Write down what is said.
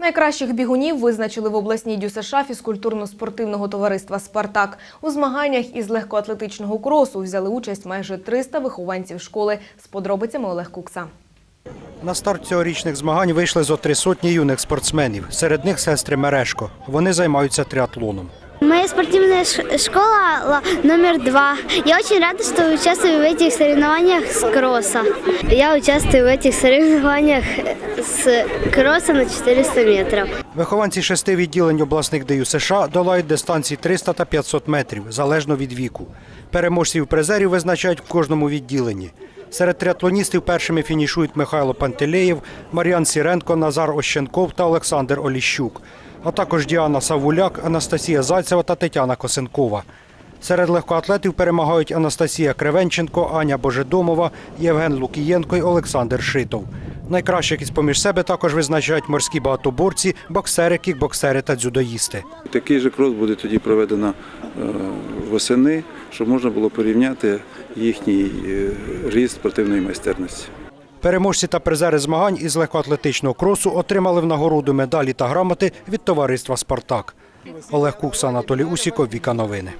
Найкращих бігунів визначили в обласній ДЮСШ фізкультурно-спортивного товариства «Спартак». У змаганнях із легкоатлетичного кросу взяли участь майже 300 вихованців школи. З подробицями Олег Кукса. На старт цьогорічних змагань вийшли зо три сотні юних спортсменів. Серед них сестри Мерешко. Вони займаються триатлоном. Моя спортивная школа ла- номер два. Я очень рада, что участвую в этих соревнованиях с кросса. Я участвую в этих соревнованиях с кросса на 400 метров. Вихованці шести відділень обласних ДЮ США долають дистанції 300 та 500 метрів, залежно від віку. Переможців призерів визначають в кожному відділенні. Серед триатлоністів першими фінішують Михайло Пантелеєв, Мар'ян Сіренко, Назар Ощенков та Олександр Оліщук, а також Діана Савуляк, Анастасія Зайцева та Тетяна Косенкова. Серед легкоатлетів перемагають Анастасія Кривенченко, Аня Божедомова, Євген Лукієнко і Олександр Шитов. Найкращих із поміж себе також визначають морські багатоборці, боксери, кікбоксери та дзюдоїсти. Такий же крос буде тоді проведено е, восени, щоб можна було порівняти їхній е, ріст спортивної майстерності. Переможці та призери змагань із легкоатлетичного кросу отримали в нагороду медалі та грамоти від товариства Спартак. Олег Кукса, Анатолій Усіков, Віка Новини.